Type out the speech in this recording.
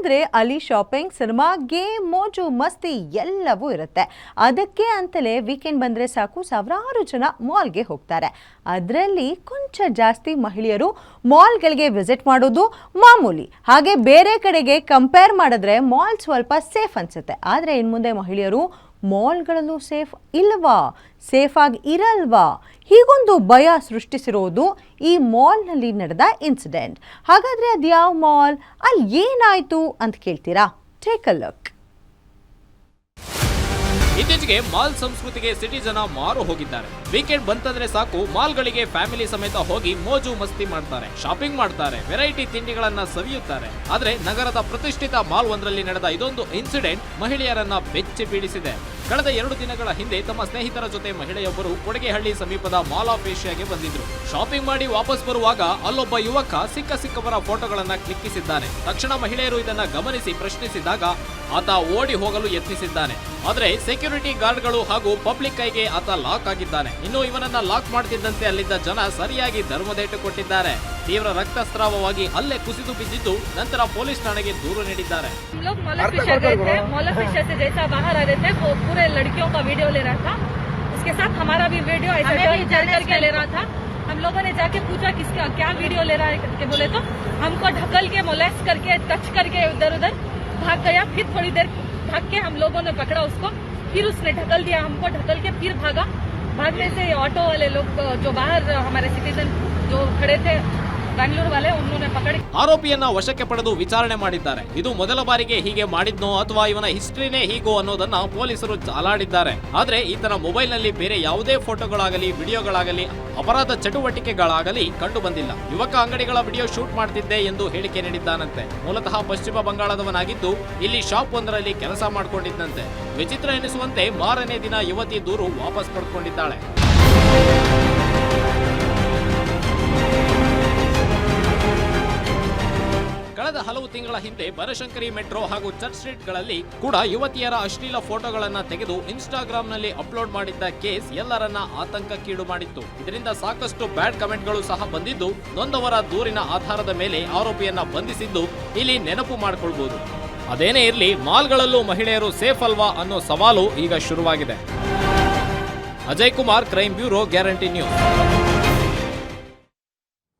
ಅಂದ್ರೆ ಅಲ್ಲಿ shopping cinema game ಮೋಜು ಮಸ್ತಿ ಎಲ್ಲವೂ ಇರುತ್ತೆ. ಅದಕ್ಕೆ ಅಂತಲೇ ವೀಕೆಂಡ್ ಬಂದ್ರೆ ಸಾಕು, ಸಾವಿರಾರು ಜನ ಮಾಲ್ಗೆ ಹೋಗ್ತಾರೆ. ಅದರಲ್ಲಿ ಕೊಂಚ ಜಾಸ್ತಿ ಮಹಿಳೆಯರು ಮಾಲ್ಗಳಿಗೆ ವಿಸಿಟ್ ಮಾಡೋದು ಮಾಮೂಲಿ. ಹಾಗೆ ಬೇರೆ ಕಡೆಗೆ ಕಂಪೇರ್ ಮಾಡಿದ್ರೆ ಮಾಲ್ ಸ್ವಲ್ಪ ಸೇಫ್ ಅನ್ಸುತ್ತೆ. ಆದರೆ ಇನ್ನು ಮುಂದೆ ಮಹಿಳೆಯರು ಮಾಲ್ಗಳಲ್ಲೂ ಸೇಫ್ ಇಲ್ವಾ? ಸೇಫ್ ಆಗಿ ಇರಲ್ವಾ? ಹೀಗೊಂದು ಭಯ ಸೃಷ್ಟಿಸಿರೋದು ಈ ಮಾಲ್ನಲ್ಲಿ ನಡೆದ ಇನ್ಸಿಡೆಂಟ್ ಹಾಗಾದರೆ ಅದು ಯಾವ ಮಾಲ್? ಅಲ್ಲಿ ಏನಾಯಿತು ಅಂತ ಕೇಳ್ತೀರಾ? ಟೇಕ್ ಅ ಲುಕ್ ಇತ್ತೀಚೆಗೆ ಮಾಲ್ ಸಂಸ್ಕೃತಿಗೆ ಸಿಟಿ ಜನ ಮಾರು ಹೋಗಿದ್ದಾರೆ. ವೀಕೆಂಡ್ ಬಂತಂದ್ರೆ ಸಾಕು, ಮಾಲ್ಗಳಿಗೆ ಫ್ಯಾಮಿಲಿ ಸಮೇತ ಹೋಗಿ ಮೋಜು ಮಸ್ತಿ ಮಾಡ್ತಾರೆ. ಶಾಪಿಂಗ್ ಮಾಡ್ತಾರೆ, ವೆರೈಟಿ ತಿಂಡಿಗಳನ್ನ ಸವಿಯುತ್ತಾರೆ. ಆದ್ರೆ ನಗರದ ಪ್ರತಿಷ್ಠಿತ ಮಾಲ್ ಒಂದರಲ್ಲಿ ನಡೆದ ಇದೊಂದು ಇನ್ಸಿಡೆಂಟ್ ಮಹಿಳೆಯರನ್ನ ಬೆಚ್ಚಿ ಬೀಳಿಸಿದೆ. ಕಳೆದ ಎರಡು ದಿನಗಳ ಹಿಂದೆ ತಮ್ಮ ಸ್ನೇಹಿತರ ಜೊತೆ ಮಹಿಳೆಯೊಬ್ಬರು ಕೊಡಗೆಹಳ್ಳಿ ಸಮೀಪದ ಮಾಲ್ ಆಫ್ ಏಷ್ಯಾಗೆ ಬಂದಿದ್ರು. ಶಾಪಿಂಗ್ ಮಾಡಿ ವಾಪಸ್ ಬರುವಾಗ ಅಲ್ಲೊಬ್ಬ ಯುವಕ ಸಿಕ್ಕ ಸಿಕ್ಕವರ ಫೋಟೋಗಳನ್ನ ಕ್ಲಿಕ್ಕಿಸಿದ್ದಾನೆ. ತಕ್ಷಣ ಮಹಿಳೆಯರು ಇದನ್ನ ಗಮನಿಸಿ ಪ್ರಶ್ನಿಸಿದಾಗ ಆತ ಓಡಿ ಹೋಗಲು ಯತ್ನಿಸಿದ್ದಾನೆ. ಆದರೆ ಸೆಕ್ಯೂರಿಟಿ ಗಾರ್ಡ್ಗಳು ಹಾಗೂ ಪಬ್ಲಿಕ್ ಕೈಗೆ ಆತ ಲಾಕ್ ಆಗಿದ್ದಾನೆ. ಇನ್ನು ಇವನನ್ನ ಲಾಕ್ ಮಾಡ್ತಿದ್ದಂತೆ ಅಲ್ಲಿದ್ದ ಜನ ಸರಿಯಾಗಿ ಧರ್ಮದೇಟು ಕೊಟ್ಟಿದ್ದಾರೆ. ತೀವ್ರ ರಕ್ತಸ್ರಾವವಾಗಿ ಅಲ್ಲೇ ಕುಸಿದು ಬಿದ್ದಿದ್ದು ನಂತರ ಪೊಲೀಸ್ ಠಾಣೆಗೆ ದೂರು ನೀಡಿದ್ದಾರೆ हम लोग मोलफिशर गए थे मोलफिशर से जैसा बाहर आ रहे थे वो पूरे लड़कियों का वीडियो ले रहा था उसके साथ हमारा भी वीडियो ऐसा टर्न टर्न करके ले रहा था हम लोगों ने जाके पूछा किसका क्या वीडियो ले रहा है करके बोले तो हमको ढकल के मोलेस करके टच करके इधर उधर भाग गया फिर थोड़ी देर भाग के हम लोगों ने पकड़ा उसको फिर उसने ढकल दिया हमको ढकल के फिर भागा भागने से ये ऑटो वाले लोग जो बाहर हमारे सिटीजन जो खड़े थे ಆರೋಪಿಯನ್ನ ವಶಕ್ಕೆ ಪಡೆದು ವಿಚಾರಣೆ ಮಾಡಿದ್ದಾರೆ. ಇದು ಮೊದಲ ಬಾರಿಗೆ ಹೀಗೆ ಮಾಡಿದ್ನೋ ಅಥವಾ ಇವನ ಹಿಸ್ಟ್ರಿನೇ ಹೀಗೋ ಅನ್ನೋದನ್ನ ಪೊಲೀಸರು ಚಾಲಾಡಿದ್ದಾರೆ. ಆದ್ರೆ ಈತನ ಮೊಬೈಲ್ನಲ್ಲಿ ಬೇರೆ ಯಾವುದೇ ಫೋಟೋಗಳಾಗಲಿ, ವಿಡಿಯೋಗಳಾಗಲಿ, ಅಪರಾಧ ಚಟುವಟಿಕೆಗಳಾಗಲಿ ಕಂಡು ಬಂದಿಲ್ಲ ಯುವಕ ಅಂಗಡಿಗಳ ವಿಡಿಯೋ ಶೂಟ್ ಮಾಡ್ತಿದ್ದೆ ಎಂದು ಹೇಳಿಕೆ ನೀಡಿದ್ದಾನಂತೆ. ಮೂಲತಃ ಪಶ್ಚಿಮ ಬಂಗಾಳದವನಾಗಿದ್ದು, ಇಲ್ಲಿ ಶಾಪ್ ಒಂದರಲ್ಲಿ ಕೆಲಸ ಮಾಡಿಕೊಂಡಿದ್ದಂತೆ. ವಿಚಿತ್ರ ಎನಿಸುವಂತೆ ಮಾರನೇ ದಿನ ಯುವತಿ ದೂರು ವಾಪಸ್ ಪಡ್ಕೊಂಡಿದ್ದಾಳೆ. ತಿಂಗಳ ಹಿಂದೆ ಬನಶಂಕರಿ ಮೆಟ್ರೋ ಹಾಗೂ ಚರ್ಚ್ ಸ್ಟ್ರೀಟ್ಗಳಲ್ಲಿ ಕೂಡ ಯುವತಿಯರ ಅಶ್ಲೀಲ ಫೋಟೋಗಳನ್ನ ತೆಗೆದು ಇನ್ಸ್ಟಾಗ್ರಾಂನಲ್ಲಿ ಅಪ್ಲೋಡ್ ಮಾಡಿದ್ದ ಕೇಸ್ ಎಲ್ಲರನ್ನ ಆತಂಕಕ್ಕೀಡು ಮಾಡಿತ್ತು. ಇದರಿಂದ ಸಾಕಷ್ಟು ಬ್ಯಾಡ್ ಕಮೆಂಟ್ಗಳು ಸಹ ಬಂದಿದ್ದು, ನೊಂದವರ ದೂರಿನ ಆಧಾರದ ಮೇಲೆ ಆರೋಪಿಯನ್ನ ಬಂಧಿಸಿದ್ದು ಇಲ್ಲಿ ನೆನಪು ಮಾಡಿಕೊಳ್ಬಹುದು ಅದೇನೇ ಇರಲಿ, ಮಾಲ್ಗಳಲ್ಲೂ ಮಹಿಳೆಯರು ಸೇಫ್ ಅಲ್ವಾ ಅನ್ನೋ ಸವಾಲು ಈಗ ಶುರುವಾಗಿದೆ. Ajay Kumar crime bureau guarantee news